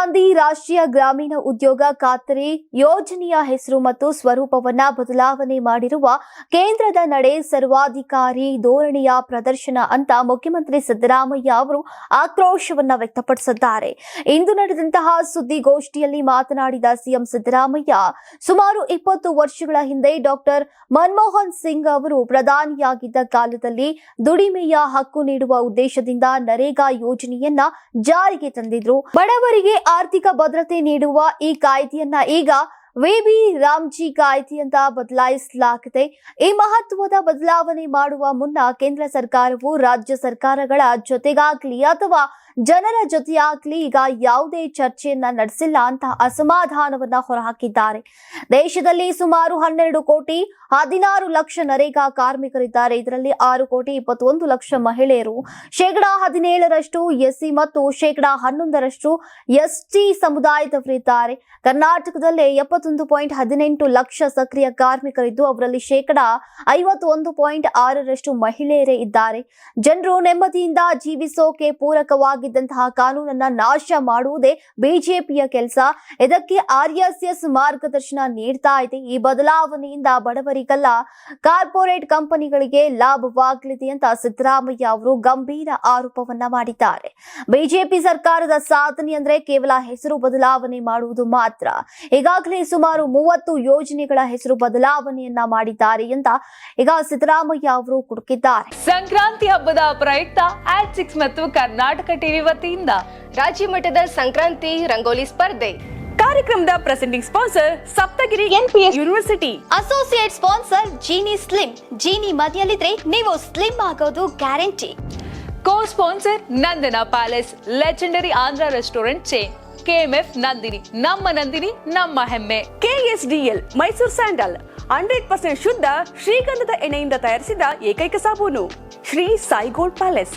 ಗಾಂಧಿ ರಾಷ್ಟ್ರೀಯ ಗ್ರಾಮೀಣ ಉದ್ಯೋಗ ಖಾತರಿ ಯೋಜನೆಯ ಹೆಸರು ಮತ್ತು ಸ್ವರೂಪವನ್ನ ಬದಲಾವಣೆ ಮಾಡಿರುವ ಕೇಂದ್ರದ ನಡೆ ಸರ್ವಾಧಿಕಾರಿ ಧೋರಣೆಯ ಪ್ರದರ್ಶನ ಅಂತ ಮುಖ್ಯಮಂತ್ರಿ ಸಿದ್ದರಾಮಯ್ಯ ಅವರು ಆಕ್ರೋಶವನ್ನ ವ್ಯಕ್ತಪಡಿಸಿದ್ದಾರೆ. ಇಂದು ನಡೆದಂತಹ ಸುದ್ದಿಗೋಷ್ಠಿಯಲ್ಲಿ ಮಾತನಾಡಿದ ಸಿಎಂ ಸಿದ್ದರಾಮಯ್ಯ, ಸುಮಾರು ಇಪ್ಪತ್ತು ವರ್ಷಗಳ ಹಿಂದೆ ಡಾಕ್ಟರ್ ಮನಮೋಹನ್ ಸಿಂಗ್ ಅವರು ಪ್ರಧಾನಿಯಾಗಿದ್ದ ಕಾಲದಲ್ಲಿ ದುಡಿಮೆಯ ಹಕ್ಕು ನೀಡುವ ಉದ್ದೇಶದಿಂದ ನರೇಗಾ ಯೋಜನೆಯನ್ನ ಜಾರಿಗೆ ತಂದಿದ್ರು. ಬಡವರಿಗೆ ಆರ್ಥಿಕ ಭದ್ರತೆ ನೀಡುವ ಈ ಕಾಯ್ದೆಯನ್ನ ಈಗ ವಿಬಿ ರಾಮ್ಜಿ ಕಾಯ್ದೆ ಅಂತ ಬದಲಾಯಿಸಲಾಗಿದೆ. ಈ ಮಹತ್ವದ ಬದಲಾವಣೆ ಮಾಡುವ ಮುನ್ನ ಕೇಂದ್ರ ಸರ್ಕಾರವು ರಾಜ್ಯ ಸರ್ಕಾರಗಳ ಜೊತೆಗಾಗ್ಲಿ ಅಥವಾ ಜನರ ಜೊತೆಯಾಗ್ಲಿ ಈಗ ಯಾವುದೇ ಚರ್ಚೆಯನ್ನ ನಡೆಸಿಲ್ಲ ಅಂತ ಅಸಮಾಧಾನವನ್ನ ಹೊರಹಾಕಿದ್ದಾರೆ. ದೇಶದಲ್ಲಿ ಸುಮಾರು ಹನ್ನೆರಡು ಕೋಟಿ, ಹದಿನಾರು ಲಕ್ಷ ನರೇಗಾ ಕಾರ್ಮಿಕರಿದ್ದಾರೆ. ಇದರಲ್ಲಿ ಆರು ಕೋಟಿ ಇಪ್ಪತ್ತೊಂದು ಲಕ್ಷ ಮಹಿಳೆಯರು. ಶೇಕಡಾ ಹದಿನೇಳರಷ್ಟು ಎಸ್ಸಿ ಮತ್ತು ಶೇಕಡಾ ಹನ್ನೊಂದರಷ್ಟು ಎಸ್ಟಿ ಸಮುದಾಯದವರಿದ್ದಾರೆ. ಕರ್ನಾಟಕದಲ್ಲಿ ಎಪ್ಪತ್ತೊಂದು ಪಾಯಿಂಟ್ ಹದಿನೆಂಟು ಲಕ್ಷ ಸಕ್ರಿಯ ಕಾರ್ಮಿಕರಿದ್ದು, ಅವರಲ್ಲಿ ಶೇಕಡಾ ಐವತ್ತೊಂದು ಪಾಯಿಂಟ್ ಆರರಷ್ಟು ಮಹಿಳೆಯರೇ ಇದ್ದಾರೆ. ಜನರು ನೆಮ್ಮದಿಯಿಂದ ಜೀವಿಸೋಕೆ ಪೂರಕವಾಗಿದ್ದಂತಹ ಕಾನೂನನ್ನ ನಾಶ ಮಾಡುವುದೇ ಬಿಜೆಪಿಯ ಕೆಲಸ. ಇದಕ್ಕೆ ಆರ್ಎಸ್ಎಸ್ ಮಾರ್ಗದರ್ಶನ ನೀಡ್ತಾ ಇದೆ. ಈ ಬದಲಾವಣೆಯಿಂದ ಬಡವರಿಗಲ್ಲ, ಕಾರ್ಪೊರೇಟ್ ಕಂಪನಿಗಳಿಗೆ ಲಾಭವಾಗಲಿದೆ ಅಂತ ಸಿದ್ದರಾಮಯ್ಯ ಅವರು ಗಂಭೀರ ಆರೋಪವನ್ನ ಮಾಡಿದ್ದಾರೆ. ಬಿಜೆಪಿ ಸರ್ಕಾರದ ಸಾಧನೆ ಅಂದ್ರೆ ಕೇವಲ ಹೆಸರು ಬದಲಾವಣೆ ಮಾಡುವುದು ಮಾತ್ರ. ಈಗಾಗಲೇ ಸುಮಾರು ಮೂವತ್ತು ಯೋಜನೆಗಳ ಹೆಸರು ಬದಲಾವಣೆಯನ್ನ ಮಾಡಿದ್ದಾರೆ ಅಂತ ಈಗ ಸಿದ್ದರಾಮಯ್ಯ ಅವರು ಕುಡುಕಿದ್ದಾರೆ. ಸಂಕ್ರಾಂತಿ ಹಬ್ಬದ ಪ್ರಯುಕ್ತ ಆಟ್ ಸಿಕ್ಸ್ ಮತ್ತು ಕರ್ನಾಟಕ ಟಿವಿ ವತಿಯಿಂದ ರಾಜ್ಯ ಮಟ್ಟದ ಸಂಕ್ರಾಂತಿ ರಂಗೋಲಿ ಸ್ಪರ್ಧೆ. ಕಾರ್ಯಕ್ರಮದ presenting sponsor Saptagiri NPS university associate sponsor Jeeni slim Jeeni ಮನೆಯಲ್ಲಿದ್ರೆ ನೀವು ಸ್ಲಿಮ್ ಆಗೋದು guarantee co sponsor Nandana palace legendary Andhra restaurant chain KMF Nandini ನಮ್ಮ ನಂದಿನಿ ನಮ್ಮ ಹೆಮ್ಮೆ. KSDL Mysuru sandal hundred percent ಶುದ್ಧ ಶ್ರೀಗಂಧದ ಎಣ್ಣೆಯಿಂದ ತಯಾರಿಸಿದ ಏಕೈಕ ಸಾಬೂನು. Shri Sai gold palace